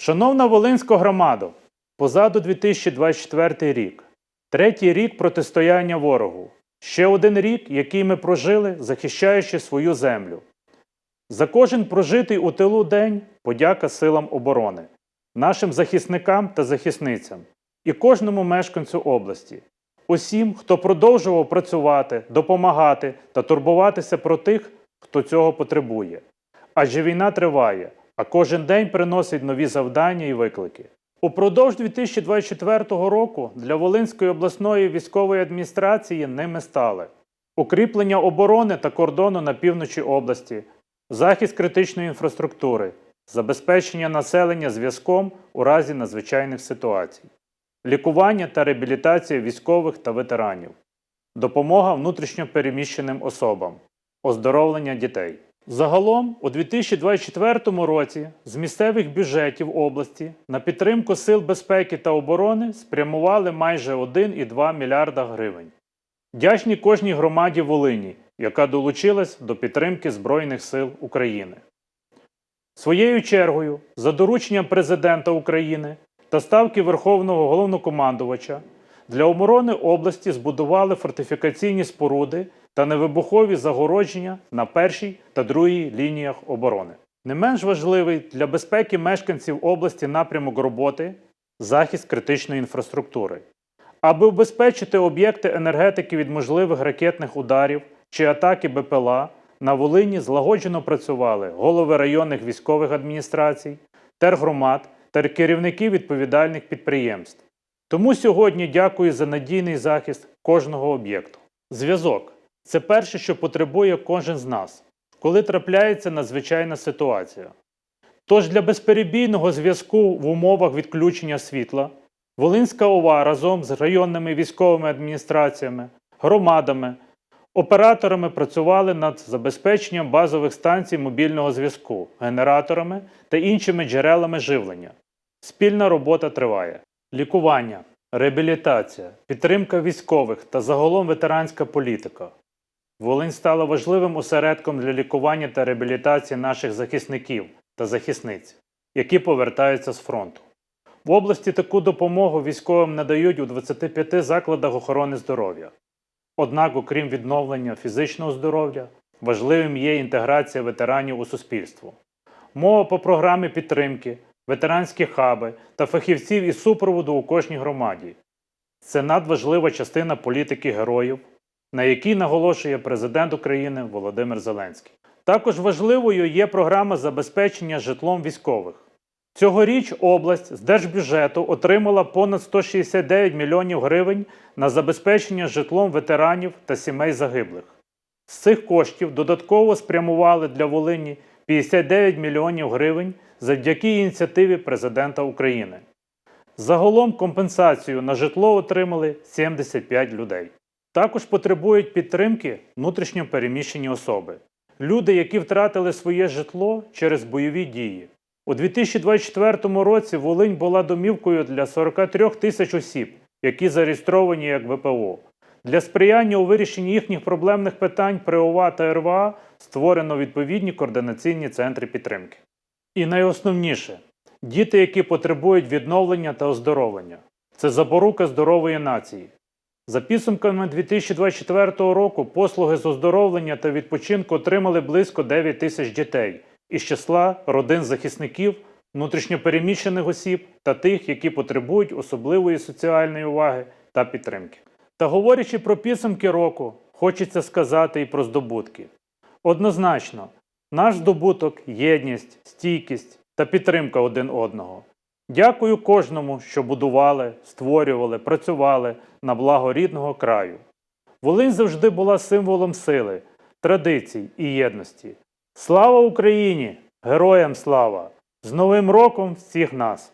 Шановна Волинська громадо, позаду 2024 рік, третій рік протистояння ворогу. Ще один рік, який ми прожили, захищаючи свою землю. За кожен прожитий у тилу день подяка силам оборони, нашим захисникам та захисницям і кожному мешканцю області, усім, хто продовжував працювати, допомагати та турбуватися про тих, хто цього потребує. Адже війна триває, а кожен день приносить нові завдання і виклики. Упродовж 2024 року для Волинської обласної військової адміністрації ними стали укріплення оборони та кордону на півночі області, захист критичної інфраструктури, забезпечення населення зв'язком у разі надзвичайних ситуацій, лікування та реабілітація військових та ветеранів, допомога внутрішньо переміщеним особам, оздоровлення дітей. Загалом у 2024 році з місцевих бюджетів області на підтримку сил безпеки та оборони спрямували майже 1,2 мільярда гривень. Дячні кожній громаді Волині, яка долучилась до підтримки Збройних сил України. Своєю чергою, за дорученням президента України та ставки Верховного головнокомандувача, для оборони області збудували фортифікаційні споруди та невибухові загородження на першій та другій лініях оборони. Не менш важливий для безпеки мешканців області напрямок роботи захист критичної інфраструктури. Аби убезпечити об'єкти енергетики від можливих ракетних ударів чи атаки БПЛА, на Волині злагоджено працювали голови районних військових адміністрацій, тергромад та керівники відповідальних підприємств. Тому сьогодні дякую за надійний захист кожного об'єкту. Зв'язок це перше, що потребує кожен з нас, коли трапляється надзвичайна ситуація. Тож для безперебійного зв'язку в умовах відключення світла Волинська ОВА разом з районними військовими адміністраціями, громадами, операторами працювали над забезпеченням базових станцій мобільного зв'язку, генераторами та іншими джерелами живлення. Спільна робота триває. Лікування, реабілітація, підтримка військових та загалом ветеранська політика. Волинь стала важливим осередком для лікування та реабілітації наших захисників та захисниць, які повертаються з фронту. В області таку допомогу військовим надають у 25 закладах охорони здоров'я. Однак, окрім відновлення фізичного здоров'я, важливим є інтеграція ветеранів у суспільство. Мова по програмі підтримки, ветеранські хаби та фахівців із супроводу у кожній громаді. Це надважлива частина політики героїв, на якій наголошує президент України Володимир Зеленський. Також важливою є програма забезпечення житлом військових. Цьогоріч область з держбюджету отримала понад 169 мільйонів гривень на забезпечення житлом ветеранів та сімей загиблих. З цих коштів додатково спрямували для Волині 59 мільйонів гривень завдяки ініціативі президента України. Загалом компенсацію на житло отримали 75 людей. Також потребують підтримки внутрішньо переміщені особи. Люди, які втратили своє житло через бойові дії. У 2024 році Волинь була домівкою для 43 тисяч осіб, які зареєстровані як ВПО. Для сприяння у вирішенні їхніх проблемних питань при ОВА та РВА створено відповідні координаційні центри підтримки. І найосновніше діти, які потребують відновлення та оздоровлення. Це запорука здорової нації. За підсумками 2024 року послуги з оздоровлення та відпочинку отримали близько 9 тисяч дітей із числа родин захисників, внутрішньопереміщених осіб та тих, які потребують особливої соціальної уваги та підтримки. Та говорячи про підсумки року, хочеться сказати і про здобутки. Однозначно, наш здобуток єдність, стійкість та підтримка один одного. Дякую кожному, що будували, створювали, працювали на благо рідного краю. Волинь завжди була символом сили, традицій і єдності. Слава Україні! Героям слава! З Новим роком всіх нас!